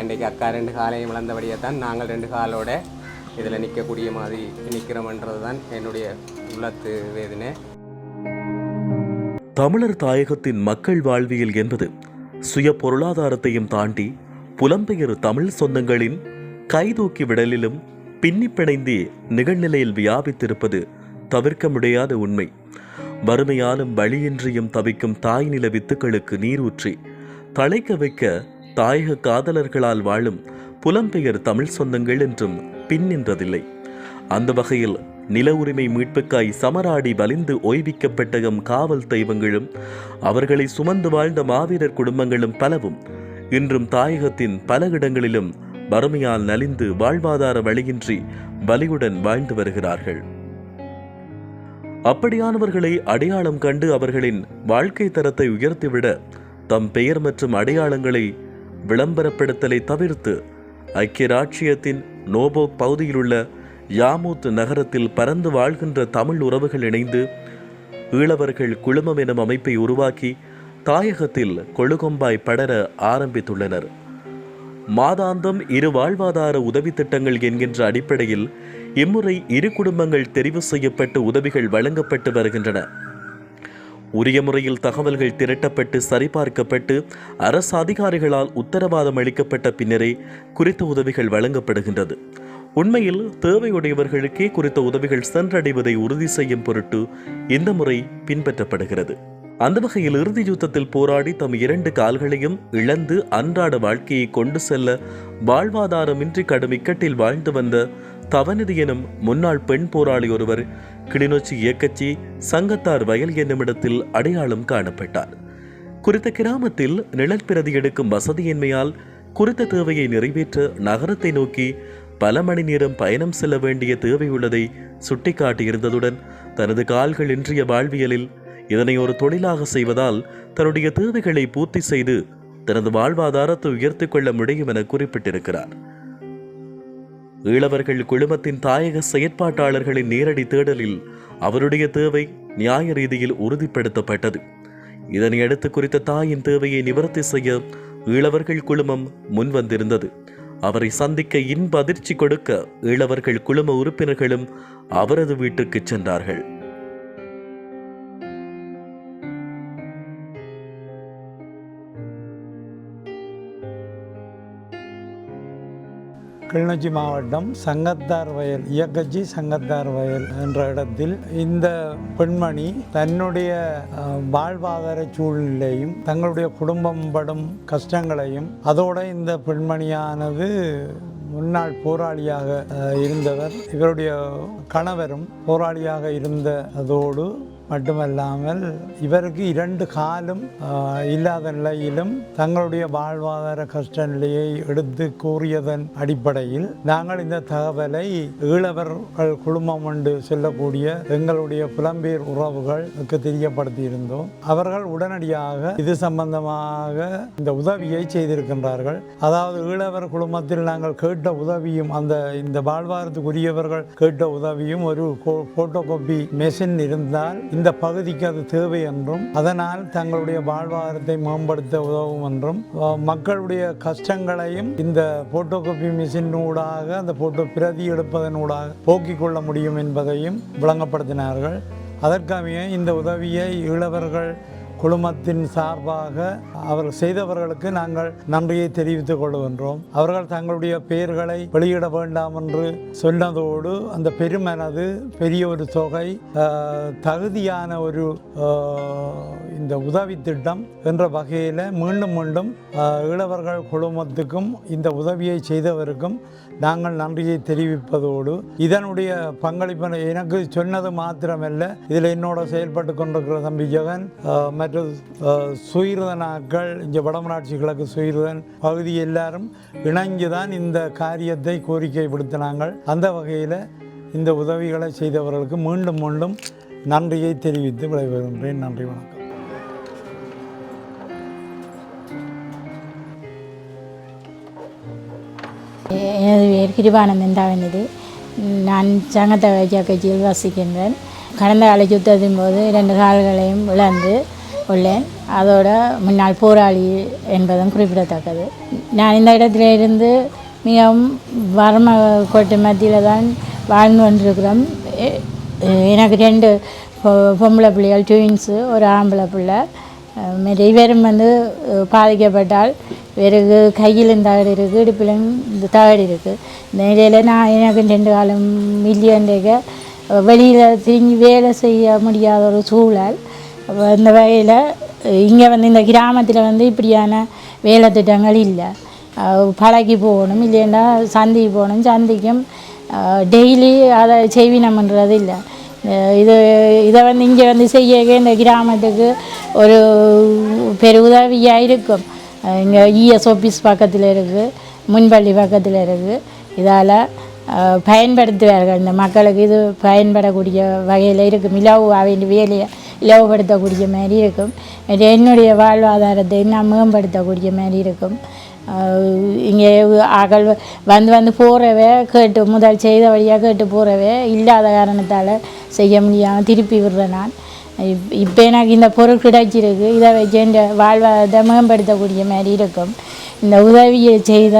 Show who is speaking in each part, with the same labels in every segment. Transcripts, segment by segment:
Speaker 1: இன்றைக்கு அக்கா ரெண்டு காலையும் இழந்தபடியே தான் நாங்கள் ரெண்டு காலோட இதில் நிற்கக்கூடிய மாதிரி நிற்கிறோம்ன்றது தான் என்னுடைய உள்ளத்து வேதனை.
Speaker 2: தமிழர் தாயகத்தின் மக்கள் வாழ்வியல் என்பது சுய பொருளாதாரத்தையும் தாண்டி புலம்பெயர் தமிழ் சொந்தங்களின் கைதூக்கி விடலிலும் பின்னி பிணைந்து நிகழ்நிலையில் வியாபித்திருப்பது தவிர்க்க முடியாத உண்மை. வறுமையாலும் வழியின்றியும் தவிக்கும் தாய் நில வித்துக்களுக்கு நீரூற்றி தழைக்க வைக்க தாயக காதலர்களால் வாழும் புலம்பெயர் தமிழ் சொந்தங்கள் என்றும் பின்னின்றதில்லை அந்த வகையில் நில உரிமை மீட்புக்காய் சமராடி வலிந்து ஓய்விக்கப்பட்ட எம் காவல் தெய்வங்களும் அவர்களை சுமந்து வாழ்ந்த மாவீரர் குடும்பங்களும் பலவும் இன்றும் தாயகத்தின் பல இடங்களிலும் வறுமையால் நலிந்து வாழ்வாதார வழியின்றி வலியுடன் வாழ்ந்து வருகிறார்கள். அப்படியானவர்களை அடையாளம் கண்டு அவர்களின் வாழ்க்கை தரத்தை உயர்த்திவிட தம் பெயர் மற்றும் அடையாளங்களை விளம்பரப்படுத்தலை தவிர்த்து ஐக்கிய ராச்சியத்தின் நோபோக் பகுதியிலுள்ள யாமூத் நகரத்தில் பறந்து வாழ்கின்ற தமிழ் உறவுகள் இணைந்து ஈழவர்கள் குழுமம் எனும் அமைப்பை உருவாக்கி தாயகத்தில் கொழுகொம்பாய் படர ஆரம்பித்துள்ளனர். மாதாந்தம் இரு வாழ்வாதார உதவி திட்டங்கள் என்கின்ற அடிப்படையில் இம்முறை இரு குடும்பங்கள் தெரிவு செய்யப்பட்டு உதவிகள் வழங்கப்பட்டு வருகின்றன. உரிய முறையில் தகவல்கள் திரட்டப்பட்டு சரிபார்க்கப்பட்டு அரசு அதிகாரிகளால் உத்தரவாதம் அளிக்கப்பட்ட பின்னரே குறித்த உதவிகள் வழங்கப்படுகின்றது. உண்மையில் தேவையுடையவர்களுக்கே குறித்த உதவிகள் சென்றடைவதை உறுதி செய்யும் பொருட்டு இந்த முறை பின்பற்றப்படுகிறது. அந்த வகையில் இறுதி யுத்தத்தில் போராடி தம் இரண்டு கால்களையும் இழந்து அன்றாட வாழ்க்கையை கொண்டு செல்ல வாழ்வாதாரமின்றி கடும் இக்கட்டில் வாழ்ந்து வந்த தவநிதி எனும் முன்னாள் பெண் போராளி ஒருவர் கிளிநொச்சி இயக்கச்சி சங்கத்தார் வயல் என்னும் இடத்தில் அடையாளம் காணப்பட்டார். குறித்த கிராமத்தில் நிழல் பிரதி எடுக்கும் வசதியின்மையால் குறித்த தேவையை நிறைவேற்ற நகரத்தை நோக்கி பல மணி நேரம் பயணம் செல்ல வேண்டிய தேவை உள்ளதை சுட்டிக்காட்டியிருந்ததுடன் தனது கால்கள் இன்றைய வாழ்வியலில் இதனை ஒரு தொழிலாக செய்வதால் தன்னுடைய தேவைகளை பூர்த்தி செய்து தனது வாழ்வாதாரத்தை உயர்த்திக் கொள்ள முடியும் என குறிப்பிட்டிருக்கிறார். ஈழவர்கள் குழுமத்தின் தாயக செயற்பாட்டாளர்களின் நேரடி தேடலில் அவருடைய தேவை நியாய ரீதியில் உறுதிப்படுத்தப்பட்டது. இதனையடுத்து குறித்த தாயின் தேவையை நிவர்த்தி செய்ய ஈழவர்கள் குழுமம் முன்வந்திருந்தது. அவரை சந்திக்க இன்ப அதிர்ச்சி கொடுக்க ஈழவர்கள் குழும உறுப்பினர்களும் அவரது வீட்டுக்கு சென்றார்கள்.
Speaker 3: கிளிநொச்சி மாவட்டம் சங்கத்தார் வயல் இயக்கச்சி சங்கத்தார் வயல் என்ற இடத்தில் இந்த பெண்மணி தன்னுடைய வாழ்வாதார சூழ்நிலையும் தங்களுடைய குடும்பம் படும் கஷ்டங்களையும் அதோட இந்த பெண்மணியானது முன்னாள் போராளியாக இருந்தவர். இவருடைய கணவரும் போராளியாக இருந்ததோடு மட்டுமல்லாமல் இவருக்கு இரண்டு காலும் இல்லாத நிலையிலும் தங்களுடைய வாழ்வாதார கஷ்ட நிலையை எடுத்து கூறியதன் அடிப்படையில் நாங்கள் இந்த தகவலை ஈழவர்கள் குழுமம் என்று சொல்லக்கூடிய எங்களுடைய புலம்பெயர் உறவுகளுக்கு தெரியப்படுத்தியிருந்தோம். அவர்கள் உடனடியாக இது சம்பந்தமாக இந்த உதவியை செய்திருக்கின்றார்கள். அதாவது ஈழவர் குழுமத்தில் நாங்கள் கேட்ட உதவியும் அந்த இந்த வாழ்வாரத்துக்குரியவர்கள் கேட்ட உதவியும் ஒரு போட்டோ காப்பி மெஷின் இருந்தால் இந்த பகுதிக்கு அது தேவை என்றும் அதனால் தங்களுடைய வாழ்வாதாரத்தை மேம்படுத்த உதவும் என்றும் மக்களுடைய கஷ்டங்களையும் இந்த போட்டோ காப்பி மிஷினூடாக அந்த போட்டோ பிரதி எடுப்பதனூடாக போக்கிக் கொள்ள முடியும் என்பதையும் விளங்கப்படுத்தினார்கள். அதற்காக இந்த உதவியை இளவர்கள் குழுமத்தின் சார்பாக அவர் செய்தவர்களுக்கு நாங்கள் நன்றியை தெரிவித்துக் கொள்கின்றோம். அவர்கள் தங்களுடைய பெயர்களை வெளியிட வேண்டாம் என்று சொன்னதோடு அந்த பெருமனது பெரிய ஒரு தொகை தகுதியான ஒரு இந்த உதவி திட்டம் என்ற வகையில் மீண்டும் மீண்டும் இளவர்கள் குழுமத்துக்கும் இந்த உதவியை செய்தவருக்கும் நாங்கள் நன்றியை தெரிவிப்பதோடு இதனுடைய பங்களிப்பு எனக்கு சொன்னது மாத்திரமல்ல. இதில் என்னோட செயல்பட்டு கொண்டிருக்கிற தம்பி ஜெகன் மற்றும் ஆஹ், இங்கே வடமராட்சி கிழக்கு சுயிரதன் பகுதி எல்லாரும் இணைஞ்சு தான் இந்த காரியத்தை கோரிக்கை விடுத்தினாங்கள். அந்த வகையில் இந்த உதவிகளை செய்தவர்களுக்கு மீண்டும் மீண்டும் நன்றியை தெரிவித்து விடைபெறுகின்றேன். நன்றி வணக்கம்.
Speaker 4: எனது பேர் கிருபானந்தன் தவநிதி நான் சங்கத்தவ கட்சியில் வசிக்கின்றேன் கடந்த கால யுத்தத்தின் போது இரண்டு கால்களையும் இழந்து உள்ளேன் அதோட முன்னாள் போராளி என்பதும் குறிப்பிடத்தக்கது நான் இந்த இடத்துல இருந்து மிகவும் வர்ம கோட்டு மத்தியில் தான் வாழ்ந்து கொண்டிருக்கிறோம் எனக்கு ரெண்டு பொ- பொம்பளை பிள்ளைகள் ட்வின்ஸு ஒரு ஆம்பளை பிள்ளை இவரும் வந்து பாதிக்கப்பட்டால் பிறகு கையிலும் தகடு இருக்குது இடுப்பிலும் இந்த தகடு இருக்குது இந்த நிலையில் நான் எனக்கு ரெண்டு காலம் மில்லியன் வெளியில் திரும்பி வேலை செய்ய முடியாத ஒரு சூழல். இந்த வகையில் இங்கே வந்து இந்த கிராமத்தில் வந்து இப்படியான வேலை திட்டங்கள் இல்லை. பழகி போகணும் இல்லைன்னா சந்திக்கு போகணும் சந்திக்கும் டெய்லி அதை செய்வினம்ன்றது இல்லை. இது இதை வந்து இங்கே வந்து செய்ய இந்த கிராமத்துக்கு ஒரு பெருதவியாக இருக்கும். இங்கே இஎஸ் ஆஃபீஸ் பக்கத்தில் இருக்குது முன்பள்ளி பக்கத்தில் இருக்குது இதால் பயன்படுத்துவார்கள். இந்த மக்களுக்கு இது பயன்படக்கூடிய வகையில் இருக்கும். இலவு அவங்க வேலையை இலவுபடுத்தக்கூடிய மாதிரி இருக்கும். என்னுடைய வாழ்வாதாரத்தை நான் மேம்படுத்தக்கூடிய மாதிரி இருக்கும். இங்கே அகல் வந்து வந்து போகிறவே கேட்டு முதல் செய்த வழியாக கேட்டு போகிறவே இல்லாத காரணத்தால் செய்ய முடியாமல் திருப்பி விடுறேன் நான். இப் இப்போ எனக்கு இந்த பொருள் கிடைச்சிருக்கு. இதை வச்சு என்ற வாழ்வாதாரத்தை மேம்படுத்தக்கூடிய மாதிரி இருக்கும். இந்த உதவியை செய்த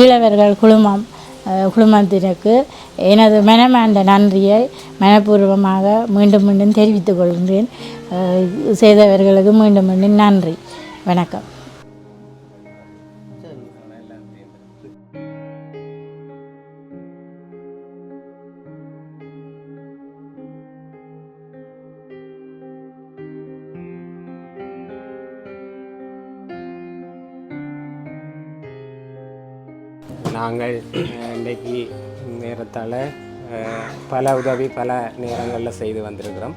Speaker 4: ஈழவர்கள் குழுமம் குழுமத்திற்கு குழுமத்தினருக்கு எனது மனமார்ந்த நன்றியை மனப்பூர்வமாக மீண்டும் மீண்டும் தெரிவித்துக் கொள்கின்றேன். செய்தவர்களுக்கு மீண்டும் மீண்டும் நன்றி. வணக்கம்.
Speaker 1: நாங்கள் இன்றைக்கு நேரத்தால் பல உதவி பல நேரங்களில் செய்து வந்திருக்கிறோம்.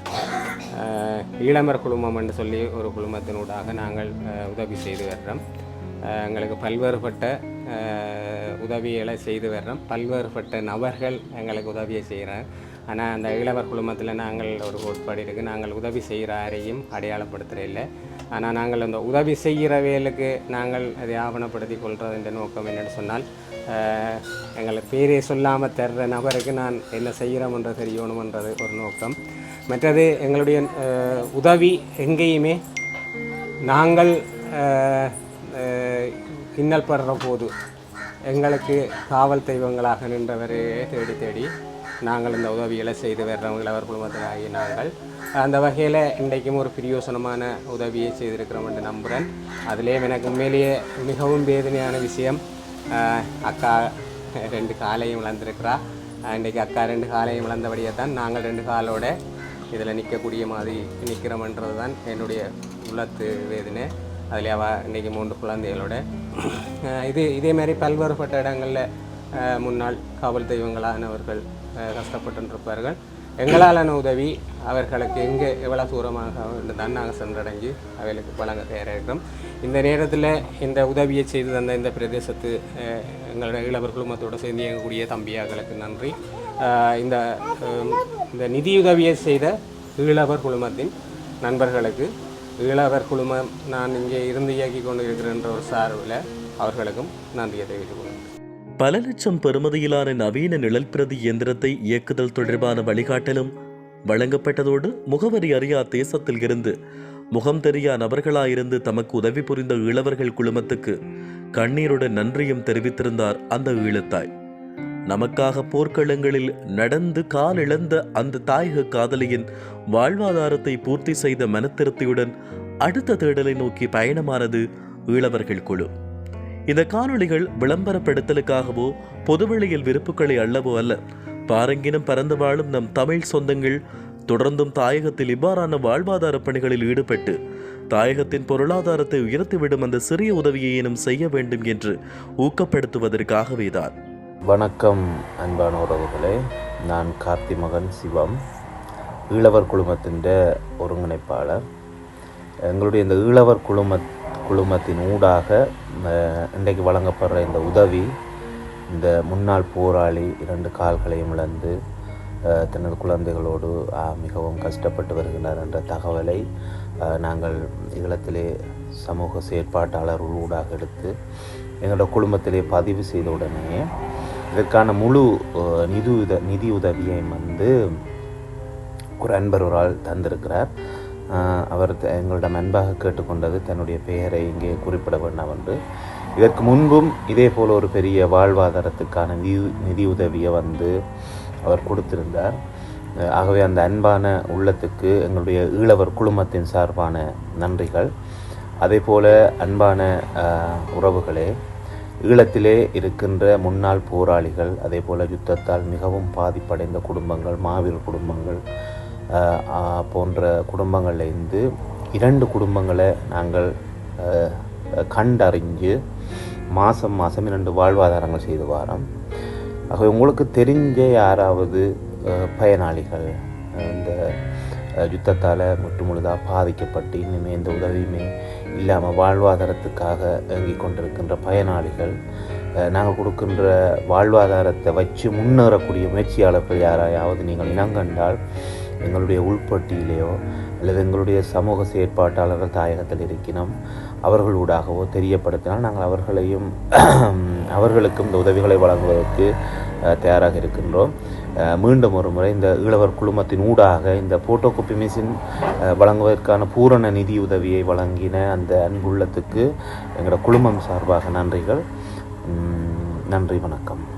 Speaker 1: ஈழமர் குழுமம் என்று சொல்லி ஒரு குழுமத்தினூடாக நாங்கள் உதவி செய்து வர்றோம். எங்களுக்கு பல்வேறுபட்ட உதவிகளை செய்து வர்றோம். பல்வேறுபட்ட நபர்கள் எங்களுக்கு உதவியை செய்கிறாங்க. ஆனால் அந்த ஈழவர் குழுமத்தில் நாங்கள் ஒரு கோட்பாடு இருக்குது நாங்கள் உதவி செய்கிற யாரையும் அடையாளப்படுத்துகிற இல்லை ஆனால் நாங்கள் அந்த உதவி செய்கிற வேலுக்கு நாங்கள் அதை ஆவணப்படுத்தி கொள்கிறது என்ற நோக்கம் என்னென்னு சொன்னால் எங்களை பேரே சொல்லாமல் தர்ற நபருக்கு நான் என்ன செய்கிறோம்ன்ற தெரியணுமன்றது ஒரு நோக்கம். மற்றது எங்களுடைய உதவி எங்கேயுமே நாங்கள் இன்னல் படுற போது எங்களுக்கு காவல் தெய்வங்களாக நின்றவரே தேடி தேடி நாங்கள் இந்த உதவிகளை செய்து வர்றோம் அவர் குழுமத்தினாகிய நாங்கள். அந்த வகையில் இன்றைக்கும் ஒரு பிரியோசனமான உதவியை செய்திருக்கிறோம் என்று நம்புகிறேன் அதிலே எனக்கு உண்மையிலேயே மிகவும் வேதனையான விஷயம் அக்கா ரெண்டு காலையும் வளர்ந்துருக்கிறா இன்றைக்கி அக்கா ரெண்டு காலையும் வளர்ந்தபடியே தான் நாங்கள் ரெண்டு காலோட இதில் நிற்கக்கூடிய மாதிரி நிற்கிறோம்ன்றது தான் என்னுடைய உள்ளத்து வேதனை. அதில் அவள் இன்றைக்கி மூன்று குழந்தைகளோட. இது இதே மாதிரி பல்வேறுபட்ட இடங்களில் முன்னாள் காவல் தெய்வங்களானவர்கள் கஷ்டப்பட்டுருப்பார்கள். எங்களாலான உதவி அவர்களுக்கு எங்கே எவ்வளோ தூரமாக தான் நாங்கள் சென்றடைஞ்சு அவைகளுக்கு வழங்க தயாராக இருக்கிறோம். இந்த நேரத்தில் இந்த உதவியை செய்து தந்த இந்த பிரதேசத்து எங்களோட எங்களுடைய இளவர் குழுமத்தோடு சேர்ந்து இயங்கக்கூடிய தம்பியார்களுக்கு நன்றி. இந்த இந்த நிதியுதவியை செய்த ஈழவர் குழுமத்தின் நண்பர்களுக்கு ஈழவர் குழுமம் நான் இங்கே இருந்து இயக்கி கொண்டு இருக்கிறேன்ற ஒரு சார்பில் அவர்களுக்கும் நன்றியை தெரிவித்துக் கொள்கிறேன்
Speaker 2: பல லட்சம் பெறுமதியிலான நவீன நிழல்பிரதி இயந்திரத்தை இயக்குதல் தொடர்பான வழிகாட்டலும் வழங்கப்பட்டதோடு முகவரி அறியா தேசத்தில் இருந்து முகம் தெரியா நபர்களாயிருந்து தமக்கு உதவி புரிந்த ஈழவர்கள் குழுமத்துக்கு கண்ணீருடன் நன்றியும் தெரிவித்திருந்தார் அந்த ஈழத்தாய். நமக்காக போர்க்களங்களில் நடந்து காலிழந்த அந்த தாயக காதலியின் வாழ்வாதாரத்தை பூர்த்தி செய்த மனத்திருத்தியுடன் அடுத்த தேடலை நோக்கி பயணமானது ஈழவர்கள் குழு. இந்த காணொளிகள் விளம்பரப்படுத்தலுக்காகவோ பொதுவெளியில் விருப்புகளை அல்லவோ அல்ல. பாரங்கினம் பறந்து வாழும் நம் தமிழ் சொந்தங்கள் தொடர்ந்தும் தாயகத்தில் இவ்வாறான வாழ்வாதார பணிகளில் ஈடுபட்டு தாயகத்தின் பொருளாதாரத்தை உயர்த்திவிடும் அந்த சிறிய உதவியையும் செய்ய வேண்டும் என்று ஊக்கப்படுத்துவதற்காகவே தான்.
Speaker 5: வணக்கம் அன்பான உறவுகளே. நான் கார்த்தி மகன் சிவம் ஈழவர் குழுமத்தின் ஒருங்கிணைப்பாளர். எங்களுடைய இந்த ஈழவர் குழும குழுமத்தின் ஊடாக இன்றைக்கு வழங்கப்படுற இந்த உதவி இந்த முன்னாள் போராளி இரண்டு கால்களையும் இழந்து தனது குழந்தைகளோடு மிகவும் கஷ்டப்பட்டு வருகின்றார் என்ற தகவலை நாங்கள் ஈழத்திலே சமூக செயற்பாட்டாளர் ஊடாக எடுத்து எங்களோட குடும்பத்திலே பதிவு செய்த உடனே இதற்கான முழு நிதி உத நிதி உதவியை வந்து ஒரு அன்பர் ஒரு ஆள் தந்திருக்கிறார். அவர் த- எங்களிடம் அன்பாக கேட்டுக்கொண்டது தன்னுடைய பெயரை இங்கே குறிப்பிட வேண்டாம் என்று. இதற்கு முன்பும் இதே போல் ஒரு பெரிய வாழ்வாதாரத்துக்கான நிதி நிதியுதவியை வந்து அவர் கொடுத்திருந்தார். ஆகவே அந்த அன்பான உள்ளத்துக்கு எங்களுடைய ஈழவர் குழுமத்தின் சார்பான நன்றிகள். அதே போல அன்பான உறவுகளே ஈழத்திலே இருக்கின்ற முன்னாள் போராளிகள் அதே போல் யுத்தத்தால் மிகவும் பாதிப்படைந்த குடும்பங்கள் மாவீர் குடும்பங்கள் போன்ற குடும்பங்கள்லேருந்து இரண்டு குடும்பங்களை நாங்கள் கண்டறிஞ்சு மாதம் மாதம் இரண்டு வாழ்வாதாரங்கள் செய்து வாரோம். ஆகவே உங்களுக்கு தெரிஞ்ச யாராவது பயனாளிகள் இந்த யுத்தத்தால் முற்று முழுதாக பாதிக்கப்பட்டு இன்னுமே எந்த உதவியுமே இல்லாமல் வாழ்வாதாரத்துக்காக இயங்கிக் கொண்டிருக்கின்ற பயனாளிகள் நாங்கள் கொடுக்கின்ற வாழ்வாதாரத்தை வச்சு முன்னேறக்கூடிய முயற்சியாளர்கள் யாரையாவது நீங்கள் இனங்கண்டால் எங்களுடைய உள்பட்டியிலேயோ அல்லது எங்களுடைய சமூக செயற்பாட்டாளர்கள் தாயகத்தில் இருக்கினோம் அவர்களூடாகவோ தெரியப்படுத்தினால் நாங்கள் அவர்களையும் அவர்களுக்கும் இந்த உதவிகளை வழங்குவதற்கு தயாராக இருக்கின்றோம். மீண்டும் ஒரு முறை இந்த ஈழவர் குழுமத்தின் ஊடாக இந்த போட்டோ குப்பி மிஷின் வழங்குவதற்கான பூரண நிதி உதவியை வழங்கின அந்த அன்புள்ளத்துக்கு எங்களோட குழுமம் சார்பாக நன்றிகள். நன்றி வணக்கம்.